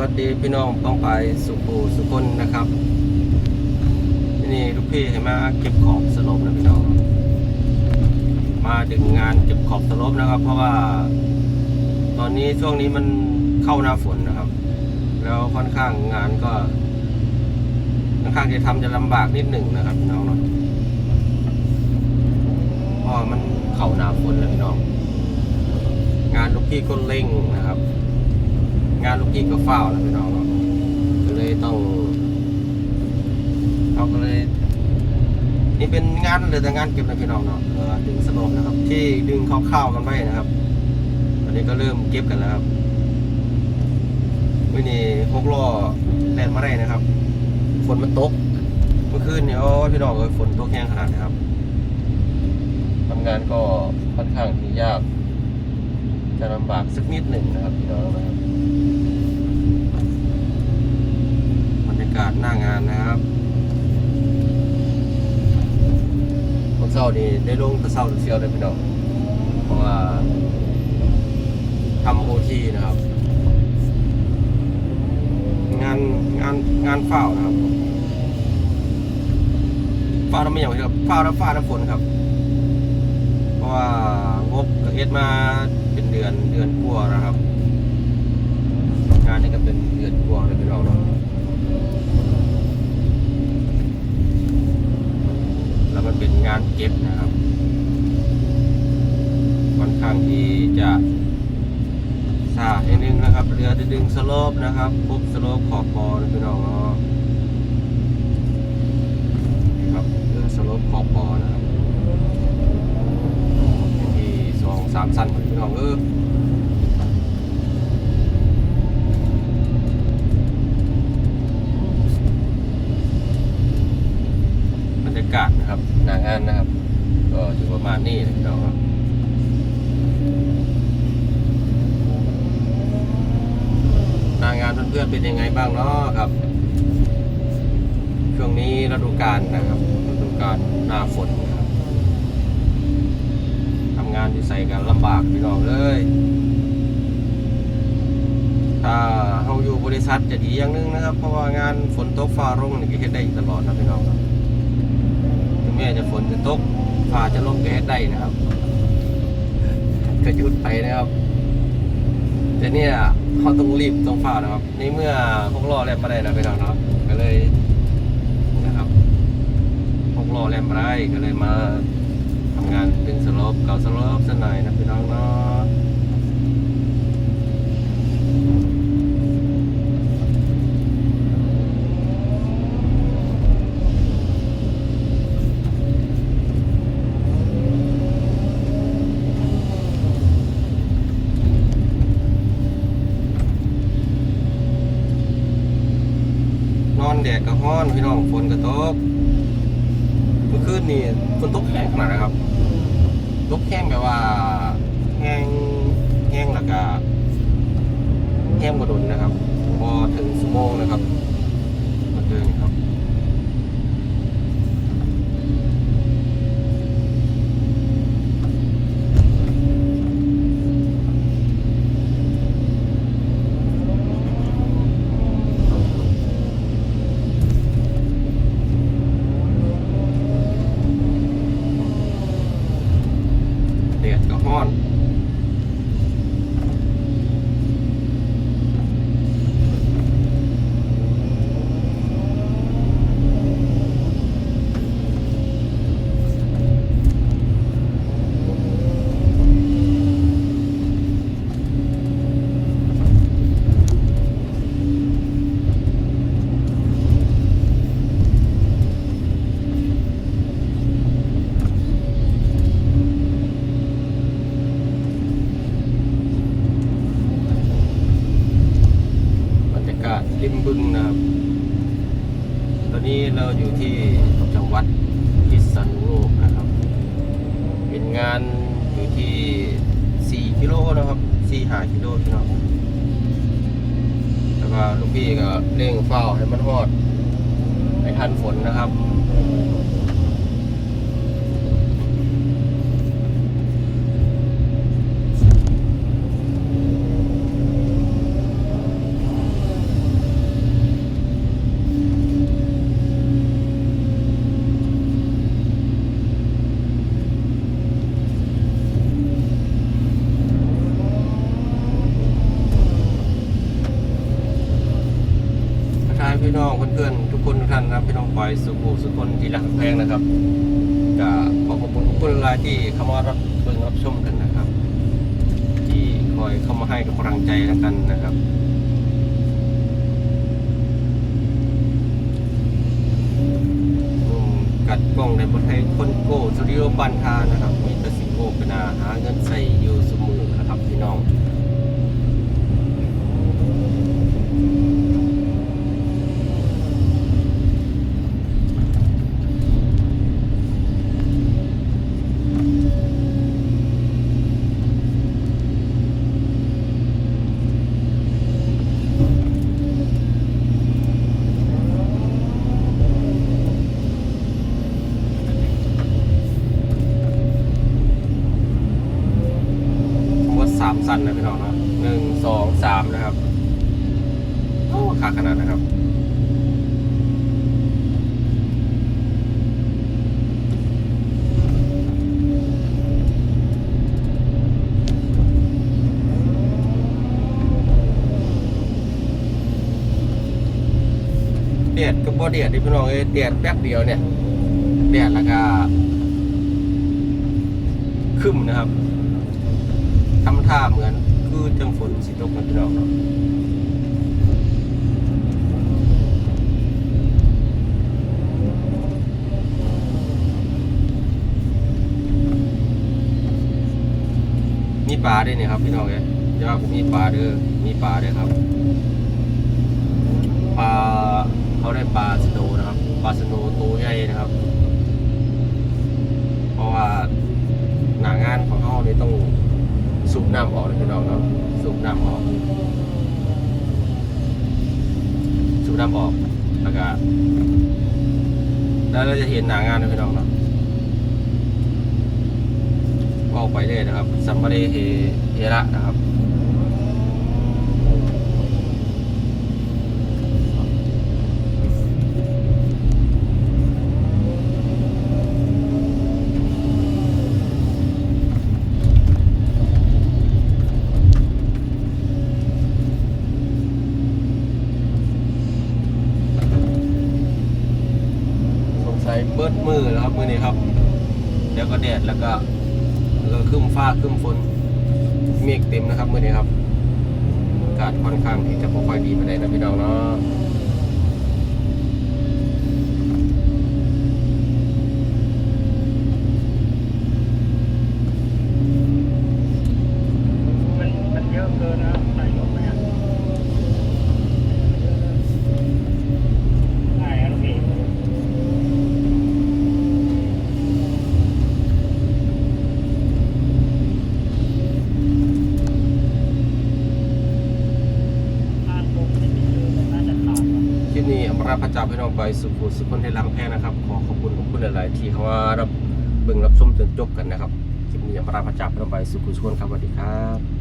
วัสดีพี่น้องป้องไปสุภูสุคนนะครับนี่ลูกพี่ให้มาเก็บขอบสลบนะพี่น้อง มาดึงงานเก็บขอบสลบนะครับ เพราะว่า ตอนนี้ช่วงนี้มันเข้าหน้าฝนนะครับ แล้วค่อนข้างงานก็ค่อนข้างจะทำจะลำบากนิดหนึ่งนะครับพี่น้องเนาะเพราะมันเข้าหน้าฝนแล้วพี่น้อง งานลูกพี่ก็เร่งนะครับ งานลูกพี่ก็เฝ้าแล้วพี่น้องเนาะก็เลยต้องเขาก็เลย นี่เป็นงานเลือแต่งานเก็บนะพี่น้องเนาะดึงสโลปนะครับ ที่ดึงเข้าๆกันไว้นะครับตอนนี้ก็เริ่มเก็บกันแล้วครับวันนี้หกล้อแล่นมาได้นะครับ ฝนมันตกเมื่อคืนเนี่ยโอ้พี่น้องเอ้ยฝนตกแห้งขนาดนะครับทำงานก็ค่อนข้างที่ยาก จะลำบากสักนิดหนึ่งนะครับพี่น้องนะครับบรรยากาศหน้างานนะครับวันเสาร์นี้ได้ลงแตะเสาร์เซียวเลยพี่น้องเพราะว่าทำโอทีนะครับ งานงานงานเฝ้านะครับเฝ้าทำไม่อย่างครับเฝ้าแล้วฟ้าแล้วฝนครับ เพราะว่างบเอ็ดมา ดือนเดือนกว่าแล้วครับงานนี้ก็เป็นเดือนกว่าเลยเป็นเราเนาะแล้วมันเป็นงานเก็บนะครับค่อนข้างที่จะซาเองนึงนะครับเรือจะดึงสโลปนะครับปุ๊บสโลปขอบคอนพี่น้องเนาะครับเรือสโลปขอบคอนะครับามสั้นเหมืองเออบรรยากาศนะครับหนางานนะครับ ก็อยู่ประมาณนี้เลยพี่น้องครับหนางานเพื่อนๆเป็นยังไงบ้างเนาะครับ ช่วงนี้ฤดูกาลนะครับฤดูกาลหน้าฝน งานที่ใส่กันลำบากพี่น้องเลยถ้าเราอยู่บริษัทจะดีอย่างหนึงนะครับ เพราะว่างานฝนตกฟ้าร่งนี่ก็เฮ็ดได้ตลอดนะพี่น้องครับถึงแม้จะฝนจะตกฟ้าจะลงก็เฮ็ดได้นะครับก็หยุดไปนะครับแต่เนี่ยเขาต้องรีบต้องฟ้านะครับ ในเมื่อพวกล้อแลบมาได้นะพี่น้องเนาะก็เลยนะครับพวกล้อแลบมาได้ก็เลยมา ทำงานเป็นสลปเก่าสลปสักหน่อยนะพี่น้องเนาะนอนแดดก็ฮ้อนพี่น้องฝนก็ตก มื่อคืนนี่ฝนตกแห้งขนาดนะครับตกแห้งแบบว่าแห้งแห้งแล้วก็แห้งกระดุนนะครับ พอถึงสมงนะครับเมื่อครับ แดดก็ฮ้อน บรรยากาศริมบึงนะครับ ตอนนี้เราอยู่ที่จังหวัดพิษณุโลกนะครับานอยู่ที่ 4 กิโลนะครับ4หากิโลพี่น้องแล้วก็ลูกพี่ก็เร่งเฝ้าให้มันหอดให้ทันฝนนะครับ น้องเพื่อนๆทุกคนทุกท่านนะครับพี่น้องปอยสุขุสุคนที่รักแพงนะครับก็ขอขอบคุณทุกคนหลายที่เข้ามารับเบิ่งรับชมกันนะครับ ที่คอยเข้ามาให้กำลังใจกันนะครับกัดกล้องในบทเพลงคนโก้สตูดิโอบันทานะครับมีแตสิโก้เป็นอาหาเงินใส่อยู่เสมอนะครับพี่น้อง ทั้งหมดสามสั้นนะพี่น้องเนาะหนึ่งสองสามนะครับ โอ้ขาขนาดนะครับเดียดก็บ่เดียดดิพี่น้องเอ้เดียดแป๊บเดียวเนี่ยเดียดแล้วก็ขึ้นนะครับทำท่าเหมือนคือจังฝนสิตกนะพี่น้องเนา ปลาด้วยเนี่ยครับพี่น้องเอ้ยเดี๋ยวว่าผมมีปลาเด้อมีปลาด้อครับปลาเขาได้ปลาสโนนะครับปลาสโนตัวใหญ่นะครับ เพราะว่าหนางานของเขาเนี่ยต้องสูบน้ำออกเลยพี่น้องเนาะสูบน้ำออก สูบน้ำออกแล้วก็แล้วเราจะเห็นหนางานนะพี่น้องเนาะ ก็ออกไปเลยนะครับสัมมาเรเฮเฮระนะครับสงสัยเบิดมือแล้วครับมือนี้ครับ แล้วก็แดดแล้วก็ แล้วก็ขึ้นฟ้าขึ้นฝนเมฆเต็มนะครับเมื่อนี้ครับอากาศค่อนข้างที่จะพอค่อยดีไปเลยนะพี่น้องเนาะ พระเจ้าพี่น้องไปสุขุสุขคนให้รังแพ้นะครับ ขอขอบคุณขอบคุณหลายๆที่เขาว่ารับเบิ่งรับชมจนจบกันนะครับคลิปนี้อำลาพระเจ้าพี่น้องไปสุขุสุขคนครับสวัสดีครับ